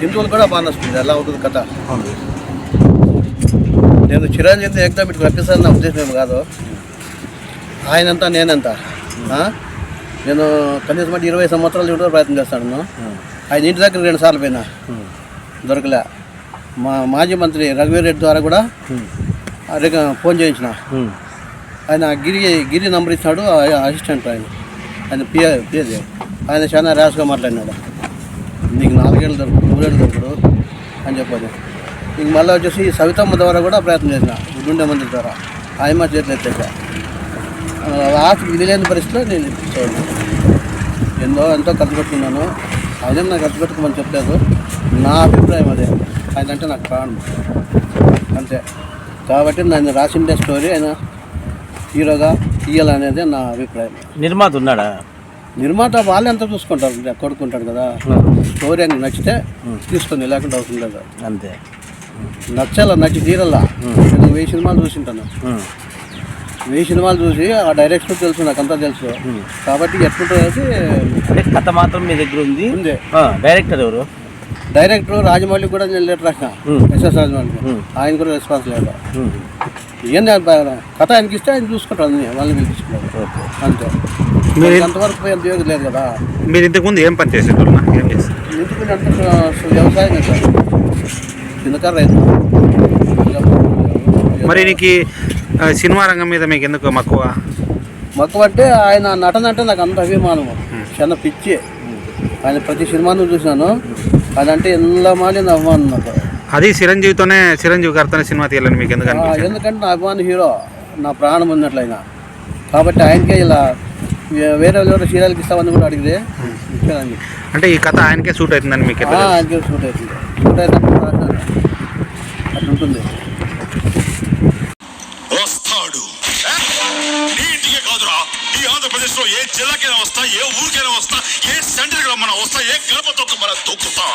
హిందువులు కూడా బాగా నచ్చుతుంది ఎలా అవుతుంది కథ. నేను చిరంజీవిని ఏకదా పెట్టి రప్పిస్తాను నా ఉద్దేశం ఏమి కాదు. ఆయనంతా నేనంత? నేను కనీసం అంటే ఇరవై సంవత్సరాలు చూడ ప్రయత్నం చేస్తాను. ఆయన ఇంటి దగ్గర రెండు సార్లు పోయినా. దొరకలే. మా మాజీ మంత్రి రఘువీర్ రెడ్డి ద్వారా కూడా ఫోన్ చేయించిన. ఆయన గిరి గిరి నంబర్ ఇచ్చినాడు అసిస్టెంట్ ఆయన. ఆయన పిఏ పిఏది ఆయన చాలా ర్యాష్గా మాట్లాడినాడు. నీకు దొరకడు దొరకదు దొరకడు అని చెప్పాడు ఇంక మళ్ళీ వచ్చేసి సవితమ్మ ద్వారా కూడా ప్రయత్నం చేసిన గుండె మంది ద్వారా ఆయమ్మ చేతులు ఎత్తాక లాస్ట్ ఇది లేని పరిస్థితిలో నేను ఇప్పించాను ఎంతో ఎంతో ఖర్చు పెట్టుకున్నాను. ఆయన నాకు ఖర్చు పెట్టుకోమని చెప్పలేదు. నా అభిప్రాయం అదే. ఆయన అంటే నాకు ప్రాణం. అంతే. కాబట్టి నేను రాసిండే స్టోరీ ఆయన హీరోగా తీయాలనేది నా అభిప్రాయం. నిర్మాత ఉన్నాడా? నిర్మాత వాళ్ళు ఎంత చూసుకుంటారు? కొడుకుంటాడు కదా. స్టోరీ అని నచ్చితే తీసుకొని లేకుండా అవసరం లేదు. అంతే. నచ్చాల నచ్చి తీరల్లా నేను వెయ్యి సినిమాలు చూసింటాను. వెయ్యి సినిమాలు చూసి ఆ డైరెక్షన్ తెలుసు నాకు అంతా తెలుసు. కాబట్టి ఎట్లుంటుంది అంటే కథ మాత్రం మీ దగ్గర ఉంది. ఉంది. డైరెక్టర్ ఎవరు? డైరెక్టర్ రాజమౌళి కూడా నేను లెటర్ రాసిన. ఎస్ఎస్ రాజమౌళి. ఆయన కూడా రెస్పాన్స్ లేదు. బా- కథ ఆయనకి ఇస్తే ఆయన చూసుకుంటారు అన్ని వాళ్ళని పిలిపించుకుంటారు అంతే. మీరు అంతవరకు పోయి అంత యోగి లేదు కదా. మీరు ఇంతకుముందు ఏం పని చేసేటోళ్ళ ఏం చేస్తారు? ఎందుకు అంటే వ్యవసాయం చిన్నకారు రైతు మరి నీకు సినిమా రంగం మీద మీకు ఎందుకు మక్కువ? మక్కువ అంటే ఆయన నటన అంటే నాకు అంత అభిమానం. చిన్న పిచ్చి. ఆయన ప్రతి సినిమాను చూసినాను. అదంటే ఎంత మాలి నా అభిమానం నాకు అది చిరంజీవితోనే చిరంజీవి గారితోనే సినిమా తీయాలని మీకు ఎందుకు ఆ, అనిపించింది? ఎందుకంటే నా అభిమాన హీరో నా ప్రాణం ఉన్నట్లయినా. కాబట్టి ఆయనకే ఇలా వేరే ఎవరు సీరియల్కి ఇస్తామని కూడా అడిగితే ఇచ్చేదాన్ని. అంటే ఈ కథ ఆయనకే సూట్ అవుతుందని మీకు? ఆయనకే సూట్ అవుతుంది. సూట్ అయితే అట్లా ఉంటుంది. వస్తాడు. నీ ఇంటికే కాదురా. ఈ ఆంధ్రప్రదేశ్లో ఏ జిల్లాకైనా వస్తా ఏ ఊరికైనా వస్తా ఏ సెంటర్ రమ్మన్నా వస్తా ఏ గడప తొక్క మన తొక్కుతా.